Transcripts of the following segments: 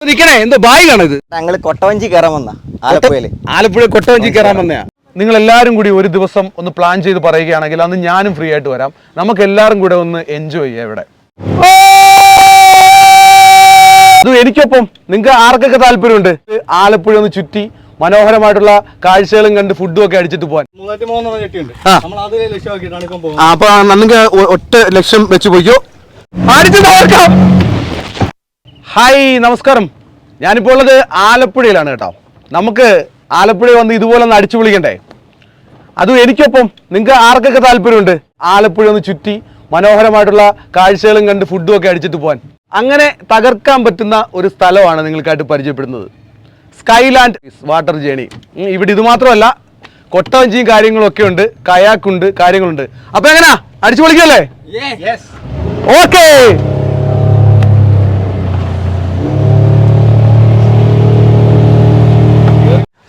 നിക്കണേ എന്തോ ബായിലാണ് ഇത്? ഞങ്ങൾ കൊട്ടവഞ്ചി കയറാൻ വന്ന ആലപ്പുഴയിൽ. ആലപ്പുഴ കൊട്ടവഞ്ചി കയറാൻ വന്നയാ. നിങ്ങൾ എല്ലാവരും കൂടി ഒരു ദിവസം ഒന്ന് പ്ലാൻ ചെയ്ത് പറയുകയാണെങ്കിൽ അന്ന് ഞാനും ഫ്രീ ആയിട്ട് വരാം. നമുക്ക് എല്ലാവരും കൂടെ ഒന്ന് എൻജോയ് ചെയ്യാം ഇവിടെ. അത് എനിക്കൊപ്പം നിങ്ങൾക്ക് ആർക്കൊക്കെ താല്പര്യമുണ്ട്? ആലപ്പുഴ ഒന്ന് ചുറ്റി മനോഹരമായിട്ടുള്ള കാഴ്ചകളും കണ്ട് ഫുഡും ഒക്കെ അടിച്ചിട്ട് പോകാൻ ആ, അപ്പൊ നമുക്ക് ഒറ്റ ലക്ഷം വെച്ച് പോയിക്കോ. അടിച്ചു തകർക്കാം ഹായ് നമസ്കാരം. ഞാനിപ്പോൾ ഉള്ളത് ആലപ്പുഴയിലാണ് കേട്ടോ. നമുക്ക് ആലപ്പുഴ വന്ന് ഇതുപോലെ ഒന്ന് അടിച്ചു വിളിക്കണ്ടേ അതും എനിക്കൊപ്പം നിങ്ങൾക്ക് ആർക്കൊക്കെ താല്പര്യമുണ്ട്? ആലപ്പുഴ ഒന്ന് ചുറ്റി മനോഹരമായിട്ടുള്ള കാഴ്ചകളും കണ്ട് ഫുഡും ഒക്കെ അടിച്ചിട്ട് പോകാൻ അങ്ങനെ തകർക്കാൻ പറ്റുന്ന ഒരു സ്ഥലമാണ് നിങ്ങൾക്കായിട്ട് പരിചയപ്പെടുന്നത്. സ്കൈലാൻഡ് വാട്ടർ ജേണി ഇവിടെ ഇത് മാത്രമല്ല കൊട്ടവഞ്ചിയും കാര്യങ്ങളും ഒക്കെ ഉണ്ട് കയാക്കുണ്ട് കാര്യങ്ങളുണ്ട്. അപ്പൊ എങ്ങനാ? അടിച്ചു പൊളിക്കല്ലേ? ഓക്കേ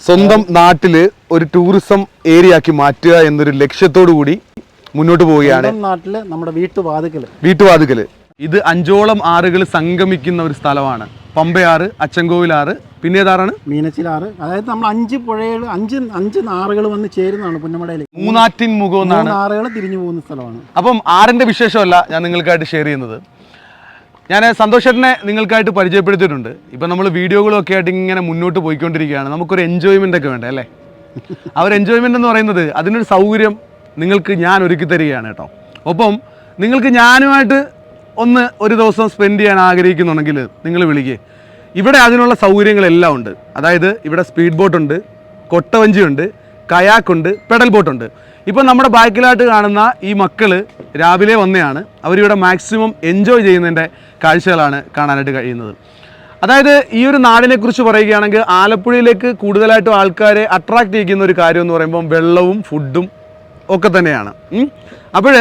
സ്വന്തം നാട്ടിൽ ഒരു ടൂറിസം ഏരിയ ആക്കി മാറ്റുക എന്നൊരു ലക്ഷ്യത്തോടു കൂടി മുന്നോട്ട് പോവുകയാണ് നാട്ടിൽ നമ്മുടെ വീട്ടുവാതുക്കൽ. വീട്ടുവാതുക്കൽ. ഇത് അഞ്ചോളം ആറുകൾ സംഗമിക്കുന്ന ഒരു സ്ഥലമാണ്. പമ്പയാറ് അച്ചൻകോവിലാറ് പിന്നെ ഏതാറാണ് മീനച്ചിലാറ്. അതായത് നമ്മൾ അഞ്ച് പുഴകൾ അഞ്ച് അഞ്ച് നാറുകൾ വന്ന് ചേരുന്നതാണ് പുന്നമടയിൽ മൂന്നാറ്റിൻ മുഖം ആറുകൾ തിരിഞ്ഞു പോകുന്ന സ്ഥലമാണ്. അപ്പം ആറിന്റെ വിശേഷമല്ല ഞാൻ നിങ്ങൾക്കായിട്ട് ഷെയർ ചെയ്യുന്നത്. ഞാൻ സന്തോഷേട്ടനെ നിങ്ങൾക്കായിട്ട് പരിചയപ്പെടുത്തിയിട്ടുണ്ട്. ഇപ്പം നമ്മൾ വീഡിയോകളൊക്കെ ആയിട്ട് ഇങ്ങനെ മുന്നോട്ട് പോയിക്കൊണ്ടിരിക്കുകയാണ്. നമുക്കൊരു എൻജോയ്മെന്റ് ഒക്കെ വേണ്ടേ അല്ലേ? ആ ഒരു എൻജോയ്മെന്റ് എന്ന് പറയുന്നത് അതിനൊരു സൗകര്യം നിങ്ങൾക്ക് ഞാൻ ഒരുക്കി തരികയാണ് കേട്ടോ. ഒപ്പം നിങ്ങൾക്ക് ഞാനുമായിട്ട് ഒന്ന് ഒരു ദിവസം സ്പെൻഡ് ചെയ്യാൻ ആഗ്രഹിക്കുന്നുണ്ടെങ്കിൽ നിങ്ങൾ വിളിക്കുക ഇവിടെ അതിനുള്ള സൗകര്യങ്ങളെല്ലാം ഉണ്ട്. അതായത് ഇവിടെ സ്പീഡ് ബോട്ടുണ്ട് കൊട്ടവഞ്ചിയുണ്ട് കയാക്കുണ്ട് പെഡൽ ബോട്ടുണ്ട് ഇപ്പം നമ്മുടെ ബാക്കിലായിട്ട് കാണുന്ന ഈ മക്കൾ രാവിലെ വന്നെയാണ്. അവരിവിടെ മാക്സിമം എൻജോയ് ചെയ്യുന്നതിന്റെ കാഴ്ചകളാണ് കാണാനായിട്ട് കഴിയുന്നത്. അതായത് ഈ ഒരു നാടിനെക്കുറിച്ച് പറയുകയാണെങ്കിൽ ആലപ്പുഴയിലേക്ക് കൂടുതലായിട്ടും ആൾക്കാരെ അട്രാക്ട് ചെയ്യുന്ന ഒരു കാര്യം എന്ന് പറയുമ്പോൾ വെള്ളവും ഫുഡും ഒക്കെ തന്നെയാണ്. അപ്പോൾ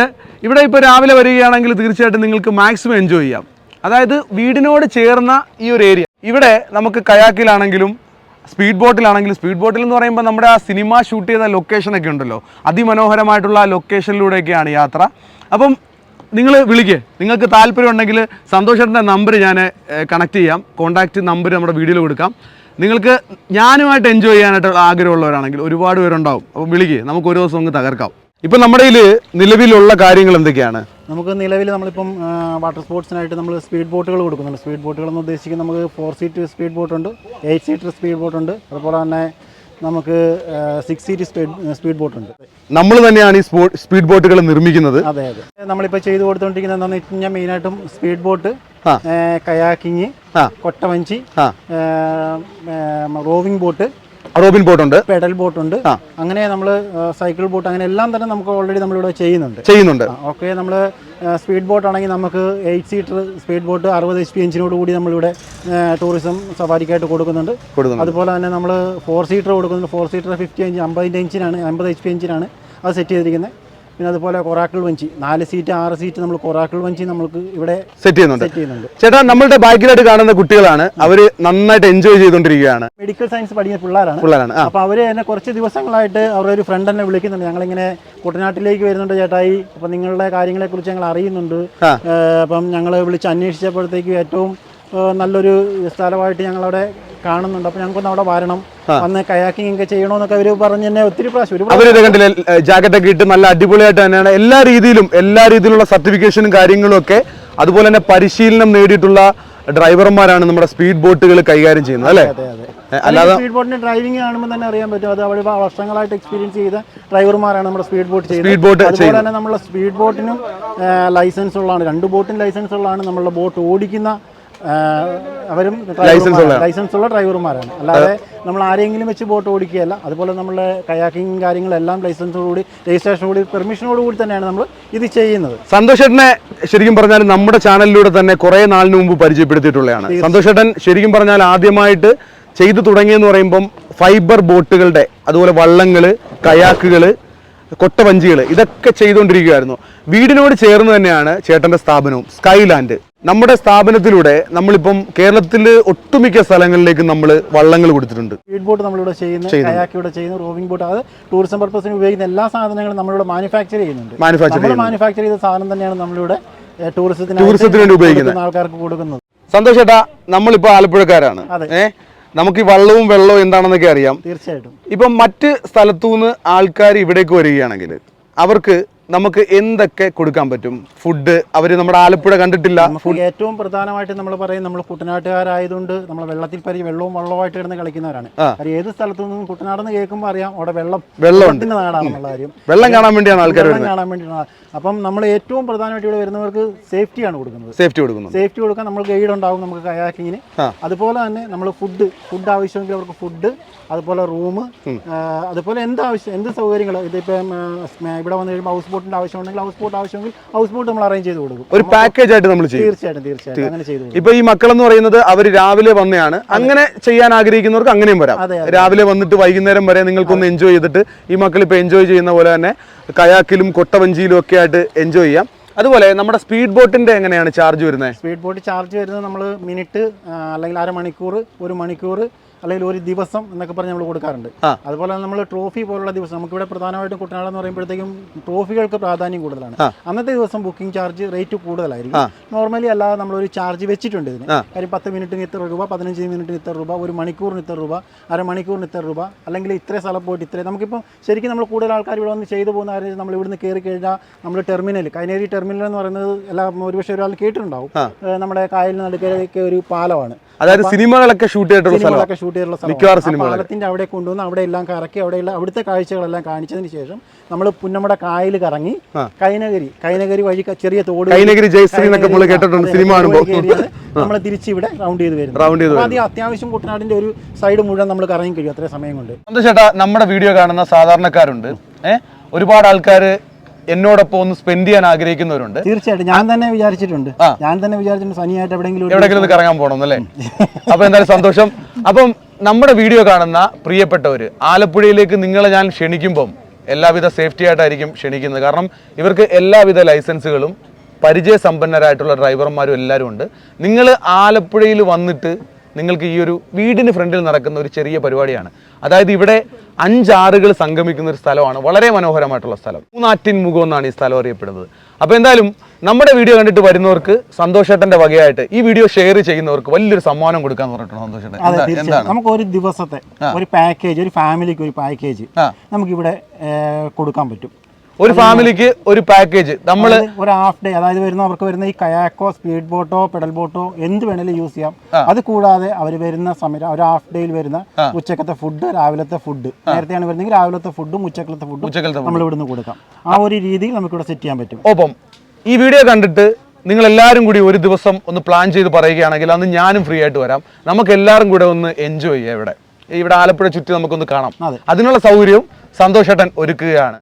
ഇവിടെ ഇപ്പോൾ രാവിലെ വരികയാണെങ്കിൽ തീർച്ചയായിട്ടും നിങ്ങൾക്ക് മാക്സിമം എൻജോയ് ചെയ്യാം. അതായത് വീടിനോട് ചേർന്ന ഈ ഒരു ഏരിയ ഇവിടെ നമുക്ക് കയാക്കിലാണെങ്കിലും സ്പീഡ് ബോട്ടിലാണെങ്കിൽ സ്പീഡ് ബോട്ടിൽ എന്ന് പറയുമ്പോൾ നമ്മുടെ ആ സിനിമ ഷൂട്ട് ചെയ്ത ലൊക്കേഷനൊക്കെ ഉണ്ടല്ലോ. അതിമനോഹരമായിട്ടുള്ള ആ ലൊക്കേഷനിലൂടെയൊക്കെയാണ് യാത്ര. അപ്പം നിങ്ങൾ വിളിക്കുക നിങ്ങൾക്ക് താല്പര്യം ഉണ്ടെങ്കിൽ സന്തോഷേട്ടന്റെ നമ്പർ ഞാൻ കണക്ട് ചെയ്യാം. കോൺടാക്റ്റ് നമ്പർ നമ്മുടെ വീഡിയോയിൽ കൊടുക്കാം. നിങ്ങൾക്ക് ഞാനുമായിട്ട് എൻജോയ് ചെയ്യാനായിട്ടുള്ള ആഗ്രഹമുള്ളവരാണെങ്കിൽ ഒരുപാട് പേരുണ്ടാവും. അപ്പോൾ വിളിക്കുക നമുക്ക് ഒരു ദിവസം അങ്ങ് തകർക്കാം. ഇപ്പം നമ്മുടെ നിലവിലുള്ള കാര്യങ്ങൾ എന്തൊക്കെയാണ്? നമുക്ക് നിലവിൽ നമ്മളിപ്പം വാട്ടർ സ്പോർട്സിനായിട്ട് നമ്മൾ സ്പീഡ് ബോട്ടുകൾ കൊടുക്കുന്നുണ്ട്. സ്പീഡ് ബോട്ടുകൾ എന്ന് ഉദ്ദേശിക്കുന്നത് നമുക്ക് ഫോർ സീറ്റ് സ്പീഡ് ബോട്ടുണ്ട് എയ്റ്റ് സീറ്റർ സ്പീഡ് ബോട്ടുണ്ട് അതുപോലെ തന്നെ നമുക്ക് സിക്സ് സീറ്റ് സ്പീഡ് സ്പീഡ് ബോട്ടുണ്ട് നമ്മൾ തന്നെയാണ് ഈ സ്പീഡ് ബോട്ടുകൾ നിർമ്മിക്കുന്നത്. അതെ അതെ. നമ്മളിപ്പോൾ ചെയ്തു കൊടുത്തുകൊണ്ടിരിക്കുന്നത് എന്താണെന്ന് വെച്ച് കഴിഞ്ഞാൽ മെയിനായിട്ടും സ്പീഡ് ബോട്ട്. കയാക്കിങ് കൊട്ടവഞ്ചി റോവിംഗ് ബോട്ട് റോബിൻ ബോട്ട് ഉണ്ട്. പെഡൽ ബോട്ട് ഉണ്ട്. അങ്ങനെ നമ്മൾ സൈക്കിൾ ബോട്ട് അങ്ങനെ എല്ലാം തന്നെ നമുക്ക് ഓൾറെഡി നമ്മൾ ഇവിടെ ചെയ്യുന്നുണ്ട്. ചെയ്യുന്നുണ്ട് ഓക്കെ നമ്മൾ സ്പീഡ് ബോട്ട് ആണെങ്കിൽ നമുക്ക് എയ്റ്റ് സീറ്റർ സ്പീഡ് ബോട്ട് അറുപത് എച്ച് പി എഞ്ചിനോട് കൂടി നമ്മളിവിടെ ടൂറിസം സവാരിക്കായിട്ട് കൊടുക്കുന്നുണ്ട്. കൊടുക്കുന്നു അതുപോലെ തന്നെ നമ്മൾ ഫോർ സീറ്റർ കൊടുക്കുന്നുണ്ട്. ഫോർ സീറ്റർ ഫിഫ്റ്റി എഞ്ചിൻ അമ്പതിന്റെ എഞ്ചിനാണ് അമ്പത് എച്ച് പി എഞ്ചിനാണ് അത് സെറ്റ് ചെയ്തിരിക്കുന്നത്. പിന്നെ അതുപോലെ കൊറാക്കിൾ വഞ്ചി. നാല് സീറ്റ് ആറ് സീറ്റ് നമ്മൾ കൊറാക്കിൾ വഞ്ചി നമുക്ക് ഇവിടെ സെറ്റ് ചെയ്യുന്നുണ്ട്. സെറ്റ് ചെയ്യുന്നുണ്ട്. ചേട്ടാ നമ്മളുടെ ബാക്കിലായിട്ട് കാണുന്ന കുട്ടികളാണ്. അവർ നന്നായിട്ട് എൻജോയ് ചെയ്തുകൊണ്ടിരിക്കുകയാണ്. മെഡിക്കൽ സയൻസ് പഠിക്കുന്ന പിള്ളേരാണ്. പിള്ളേരാണ് അപ്പൊ അപ്പോൾ അവർ എന്നെ കുറച്ച് ദിവസങ്ങളായിട്ട് അവരുടെ ഒരു ഫ്രണ്ട് എന്നെ വിളിക്കുന്നുണ്ട്. ഞങ്ങളിങ്ങനെ കുട്ടനാട്ടിലേക്ക് വരുന്നുണ്ട് ചേട്ടായി. അപ്പം നിങ്ങളുടെ കാര്യങ്ങളെക്കുറിച്ച് ഞങ്ങൾ അറിയുന്നുണ്ട്. അപ്പം ഞങ്ങൾ വിളിച്ച് അന്വേഷിച്ചപ്പോഴത്തേക്കും ഏറ്റവും നല്ലൊരു സ്ഥലമായിട്ട് ഞങ്ങളവിടെ കാണുന്നുണ്ട്. അപ്പോൾ ഞങ്ങൾക്കൊന്ന് അവിടെ വരണം. വന്ന് കയാക്കിംഗ് ഒക്കെ ചെയ്യണമെന്നൊക്കെ അവർ പറഞ്ഞ് തന്നെ ഒത്തിരി പ്രാവശ്യം. അവരിത് കണ്ടില്ലേ ജാക്കറ്റ് ഒക്കെ ഇട്ട് നല്ല അടിപൊളിയായിട്ട് തന്നെയാണ്. എല്ലാ രീതിയിലും എല്ലാ രീതിയിലുള്ള സർട്ടിഫിക്കേഷനും കാര്യങ്ങളും ഒക്കെ അതുപോലെ തന്നെ പരിശീലനം നേടിയിട്ടുള്ള ഡ്രൈവർമാരാണ് നമ്മുടെ സ്പീഡ് ബോട്ടുകൾ കൈകാര്യം ചെയ്യുന്നത് അല്ലേ? അല്ലാതെ സ്പീഡ് ബോട്ടിന്റെ ഡ്രൈവിംഗ് കാണുമ്പോൾ തന്നെ അറിയാൻ പറ്റും. അത് അവിടെ വർഷങ്ങളായിട്ട് എക്സ്പീരിയൻസ് ചെയ്ത ഡ്രൈവർമാരാണ് നമ്മുടെ സ്പീഡ് ബോട്ട് ചെയ്യുന്നത്. സ്പീഡ് ബോട്ട് അതുപോലെ തന്നെ നമ്മുടെ സ്പീഡ് ബോട്ടിനും ലൈസൻസ് ഉള്ളതാണ്. രണ്ട് ബോട്ടിന് ലൈസൻസ് ഉള്ളതാണ്. നമ്മളുടെ ബോട്ട് ഓടിക്കുന്ന അവരും ലൈസൻസ് ഉള്ള. ഡ്രൈവർമാരാണ് അല്ലാതെ നമ്മൾ ആരെങ്കിലും വെച്ച് ബോട്ട് ഓടിക്കുകയല്ല. അതുപോലെ നമ്മളെ കയാക്കിങ് കാര്യങ്ങളെല്ലാം ലൈസൻസോടുകൂടി രജിസ്ട്രേഷനോടുകൂടി പെർമിഷനോടുകൂടി തന്നെയാണ് നമ്മൾ ഇത് ചെയ്യുന്നത്. സന്തോഷേട്ടനെ ശരിക്കും പറഞ്ഞാൽ നമ്മുടെ ചാനലിലൂടെ തന്നെ കുറേ നാളിന് മുമ്പ് പരിചയപ്പെടുത്തിയിട്ടുള്ളതാണ് സന്തോഷേട്ടൻ ശരിക്കും പറഞ്ഞാൽ ആദ്യമായിട്ട് ചെയ്തു തുടങ്ങിയെന്ന് പറയുമ്പം ഫൈബർ ബോട്ടുകളുടെ അതുപോലെ വള്ളങ്ങൾ കയാക്കുകൾ കൊട്ടവഞ്ചികൾ ഇതൊക്കെ ചെയ്തുകൊണ്ടിരിക്കുകയായിരുന്നു. വീടിനോട് ചേർന്ന് തന്നെയാണ് ചേട്ടന്റെ സ്ഥാപനവും സ്കൈലാൻഡ് നമ്മുടെ സ്ഥാപനത്തിലൂടെ നമ്മളിപ്പം കേരളത്തിൽ ഒട്ടുമിക്ക സ്ഥലങ്ങളിലേക്ക് നമ്മൾ വള്ളങ്ങൾ കൊടുത്തിട്ടുണ്ട്. സ്പീഡ് ബോട്ട് നമ്മളിവിടെ ചെയ്യുന്നു കയാക്ക് ഇവിടെ ചെയ്യുന്നു റോവിംഗ് ബോട്ട് അത് ടൂറിസം പർപ്പസിന് ഉപയോഗിക്കുന്ന എല്ലാ സാധനങ്ങളും നമ്മളിവിടെ മാനുഫാക്ചർ ചെയ്യുന്നുണ്ട്. മാനുഫാക്ചർ മാനുഫാക്ചർ ചെയ്ത സാധനം തന്നെയാണ് നമ്മളിവിടെ ടൂറിസത്തിന് ടൂറിസത്തിന് വേണ്ടി ഉപയോഗിക്കുന്നത്. ആൾക്കാർക്ക് കൊടുക്കുന്നത്. സന്തോഷ് ചേട്ടാ നമ്മളിപ്പോ ആലപ്പുഴക്കാരാണ്. അതെ. നമുക്ക് ഈ വള്ളവും വെള്ളവും എന്താണെന്നൊക്കെ അറിയാം. തീർച്ചയായിട്ടും. ഇപ്പം മറ്റ് സ്ഥലത്തുനിന്ന് ആൾക്കാർ ഇവിടേക്ക് വരികയാണെങ്കിൽ അവർക്ക് നമുക്ക് എന്തൊക്കെ കൊടുക്കാൻ പറ്റും? ഫുഡ് അവർ നമ്മുടെ ആലപ്പുഴ കണ്ടിട്ടില്ല. ഏറ്റവും പ്രധാനമായിട്ട് നമ്മൾ പറയും നമ്മൾ കുട്ടനാട്ടുകാരായതുകൊണ്ട് നമ്മൾ വെള്ളത്തിൽ പരി വെള്ളവും വള്ളവുമായിട്ട് കിടന്ന് കളിക്കുന്നവരാണ്. കാര്യം ഏത് സ്ഥലത്തു നിന്നും കുട്ടനാടെന്ന് കേൾക്കുമ്പോൾ അറിയാം അവിടെ വെള്ളം വെള്ളത്തിന്റെ നാടാണെന്നുള്ള കാര്യം. വെള്ളം കാണാൻ വേണ്ടിയാണ് ആൾക്കാർ വെള്ളം കാണാൻ വേണ്ടിയാണ്. അപ്പം നമ്മൾ ഏറ്റവും പ്രധാനമായിട്ട് ഇവിടെ വരുന്നവർക്ക് സേഫ്റ്റി ആണ് കൊടുക്കുന്നത്. സേഫ്റ്റി കൊടുക്കുന്നത് സേഫ്റ്റി കൊടുക്കാൻ നമ്മൾ ഗൈഡ് ഉണ്ടാവും നമുക്ക് കയാക്കിങ്ങിന്. അതുപോലെ തന്നെ നമ്മൾ ഫുഡ് ഫുഡ് ആവശ്യമെങ്കിൽ അവർക്ക് ഫുഡ് അതുപോലെ റൂം അതുപോലെ എന്ത് ആവശ്യം എന്ത് സൗകര്യങ്ങൾ ഇതിപ്പം ഇവിടെ വന്നു കഴിയുമ്പോൾ ഹൗസ് ബോട്ടിന്റെ ആവശ്യമുണ്ടെങ്കിൽ ഹൗസ് ബോട്ട് ആവശ്യമെങ്കിൽ ഹൗസ് ബോട്ട് നമ്മൾ അറേഞ്ച് ചെയ്ത് കൊടുക്കും. ഒരു പാക്കേജ് ആയിട്ട് നമ്മൾ ചെയ്യും. തീർച്ചയായിട്ടും തീർച്ചയായിട്ടും. അങ്ങനെ ചെയ്തു ഇപ്പൊ ഈ മക്കൾ എന്ന് പറയുന്നത് അവർ രാവിലെ വന്നതാണ് അങ്ങനെ ചെയ്യാൻ ആഗ്രഹിക്കുന്നവർക്ക് അങ്ങനെയും വരാം. രാവിലെ വന്നിട്ട് വൈകുന്നേരം വരെ നിങ്ങൾക്കൊന്ന് എൻജോയ് ചെയ്തിട്ട് ഈ മക്കൾ ഇപ്പൊ എൻജോയ് ചെയ്യുന്ന പോലെ തന്നെ കയാക്കിലും കൊട്ടവഞ്ചിയിലും ഒക്കെ ആയിട്ട് എൻജോയ് ചെയ്യാം. അതുപോലെ നമ്മുടെ സ്പീഡ് ബോട്ടിന്റെ എങ്ങനെയാണ് ചാർജ് വരുന്നത്? സ്പീഡ് ബോട്ട് ചാർജ് വരുന്നത് നമ്മൾ മിനിറ്റ് അല്ലെങ്കിൽ അരമണിക്കൂർ ഒരു മണിക്കൂർ അല്ലെങ്കിൽ ഒരു ദിവസം എന്നൊക്കെ പറഞ്ഞ് നമ്മൾ കൊടുക്കാറുണ്ട്. അതുപോലെ നമ്മൾ ട്രോഫി പോലുള്ള ദിവസം നമുക്കിവിടെ പ്രധാനമായിട്ടും കുട്ടനാട് എന്ന് പറയുമ്പോഴത്തേക്കും ട്രോഫികൾക്ക് പ്രാധാന്യം കൂടുതലാണ്. അന്നത്തെ ദിവസം ബുക്കിംഗ് ചാർജ് റേറ്റ് കൂടുതലായിരിക്കും. നോർമലി അല്ലാതെ നമ്മളൊരു ചാർജ് വെച്ചിട്ടുണ്ട് ഇതിന്. കാര്യം പത്ത് മിനിറ്റിന് ഇത്ര രൂപ പതിനഞ്ച് മിനിറ്റിന് ഇത്ര രൂപ ഒരു മണിക്കൂറിന് ഇത്ര രൂപ അരമണിക്കൂറിന് ഇത്ര രൂപ അല്ലെങ്കിൽ ഇത്ര സ്ഥലം പോയിട്ട് ഇത്ര നമുക്കിപ്പോൾ ശരിക്കും നമ്മൾ കൂടുതൽ ആൾക്കാർ ഇവിടെ വന്ന് ചെയ്തു പോകുന്ന കാര്യം നമ്മൾ ഇവിടുന്ന് കയറി കഴിഞ്ഞാൽ നമ്മൾ ടെർമിനൽ കൈനേരി ടെർമിനൽ എന്ന് പറയുന്നത് എല്ലാം ഒരുപക്ഷെ ഒരാൾ കേട്ടിട്ടുണ്ടാവും. നമ്മുടെ കായലിന് നടുക്കൊക്കെ ഒരു പാലമാണ്. അതായത് സിനിമകളൊക്കെ ഷൂട്ട് ചെയ്തിട്ടുള്ള സ്ഥലം ഷൂട്ട് ചെയ്തിട്ടുള്ള സിനിമകളൊക്കെ. പാലത്തിന്റെ അവിടെ കൊണ്ടുവന്ന് അവിടെ എല്ലാം കറക്കി അവിടെയുള്ള അവിടുത്തെ കാഴ്ചകളെല്ലാം കാണിച്ചതിന് ശേഷം നമ്മൾ പുന്നമട കായൽ കറങ്ങി. കൈനഗരി കൈനഗരി വഴി ചെറിയ തോട് കൈനഗിരി ജയശ്രീ എന്നൊക്കെ നമ്മൾ കേട്ടിട്ടുണ്ട് സിനിമ നമ്മൾ റൗണ്ട് ചെയ്ത് വരുന്നത്. റൗണ്ട് ചെയ്ത് ആദ്യം അത്യാവശ്യം കുട്ടനാടിന്റെ ഒരു സൈഡ് മുഴുവൻ നമ്മൾ കറങ്ങി കഴിയും അത്രയും സമയം കൊണ്ട്. ചേട്ടാ നമ്മുടെ വീഡിയോ കാണുന്ന സാധാരണക്കാരുണ്ട്. ഏഹ് ഒരുപാട് ആൾക്കാർ എന്നോടൊപ്പം ഒന്ന് സ്പെൻഡ് ചെയ്യാൻ ആഗ്രഹിക്കുന്നവരുണ്ട്. തീർച്ചയായിട്ടും. ഞാൻ തന്നെ വിചാരിച്ചിട്ടുണ്ട്. ഞാൻ തന്നെ വിചാരിച്ചിട്ടുണ്ട് സനിയായിട്ട് എവിടെയെങ്കിലും കറങ്ങാൻ പോകണം അല്ലേ അപ്പൊ എന്തായാലും സന്തോഷം. അപ്പം നമ്മുടെ വീഡിയോ കാണുന്ന പ്രിയപ്പെട്ടവര് ആലപ്പുഴയിലേക്ക് നിങ്ങളെ ഞാൻ ക്ഷണിക്കുമ്പം എല്ലാവിധ സേഫ്റ്റി ആയിട്ടായിരിക്കും ക്ഷണിക്കുന്നത്. കാരണം ഇവർക്ക് എല്ലാവിധ ലൈസൻസുകളും പരിചയസമ്പന്നരായിട്ടുള്ള ഡ്രൈവർമാരും എല്ലാവരും ഉണ്ട്. നിങ്ങൾ ആലപ്പുഴയിൽ വന്നിട്ട് നിങ്ങൾക്ക് ഈ ഒരു വീടിന് ഫ്രണ്ടിൽ നടക്കുന്ന ഒരു ചെറിയ പരിപാടിയാണ്. അതായത് ഇവിടെ അഞ്ചാറുകൾ സംഗമിക്കുന്ന ഒരു സ്ഥലമാണ്. വളരെ മനോഹരമായിട്ടുള്ള സ്ഥലം. മൂന്നാറ്റിൻ മുഖം എന്നാണ് ഈ സ്ഥലം അറിയപ്പെടുന്നത്. അപ്പോൾ എന്തായാലും നമ്മുടെ വീഡിയോ കണ്ടിട്ട് വരുന്നവർക്ക് സന്തോഷേട്ടന്റെ വകയായിട്ട് ഈ വീഡിയോ ഷെയർ ചെയ്യുന്നവർക്ക് വലിയൊരു സമ്മാനം കൊടുക്കാന്ന് പറഞ്ഞിട്ടുണ്ട് സന്തോഷേട്ടൻ. നമുക്ക് ഒരു ദിവസത്തെ ഒരു പാക്കേജ് ഒരു ഫാമിലിക്ക് ഒരു പാക്കേജ് നമുക്ക് നമുക്കിവിടെ കൊടുക്കാൻ പറ്റും. ഒരു ഫാമിലിക്ക് ഒരു പാക്കേജ്. നമ്മൾ ഒരു ഹാഫ് ഡേ അതായത് വരുന്ന അവർക്ക് വരുന്ന ഈ കയാക്കോ സ്പീഡ് ബോട്ടോ പെഡൽ ബോട്ടോ എന്ത് വേണേലും യൂസ് ചെയ്യാം. അത് കൂടാതെ അവർ വരുന്ന സമയം ഒരു ഹാഫ് ഡേയിൽ വരുന്ന ഉച്ചക്കത്തെ ഫുഡ് രാവിലത്തെ ഫുഡ് നേരത്തെയാണ് വരുന്നെങ്കിൽ രാവിലത്തെ ഫുഡും ഉച്ചക്കലത്തെ ഫുഡും നമ്മൾ ഇവിടുന്ന് കൊടുക്കാം. ആ ഒരു രീതിയിൽ നമുക്ക് ഇവിടെ സെറ്റ് ചെയ്യാൻ പറ്റും. ഒപ്പം ഈ വീഡിയോ കണ്ടിട്ട് നിങ്ങൾ എല്ലാവരും കൂടി ഒരു ദിവസം ഒന്ന് പ്ലാൻ ചെയ്ത് പറയുകയാണെങ്കിൽ അന്ന് ഞാനും ഫ്രീ ആയിട്ട് വരാം. നമുക്ക് എല്ലാവരും കൂടെ ഒന്ന് എൻജോയ് ചെയ്യാം ഇവിടെ. ഇവിടെ ആലപ്പുഴ ചുറ്റി നമുക്കൊന്ന് കാണാം. അതിനുള്ള സൗകര്യവും സന്തോഷേട്ടൻ ഒരുക്കുകയാണ്.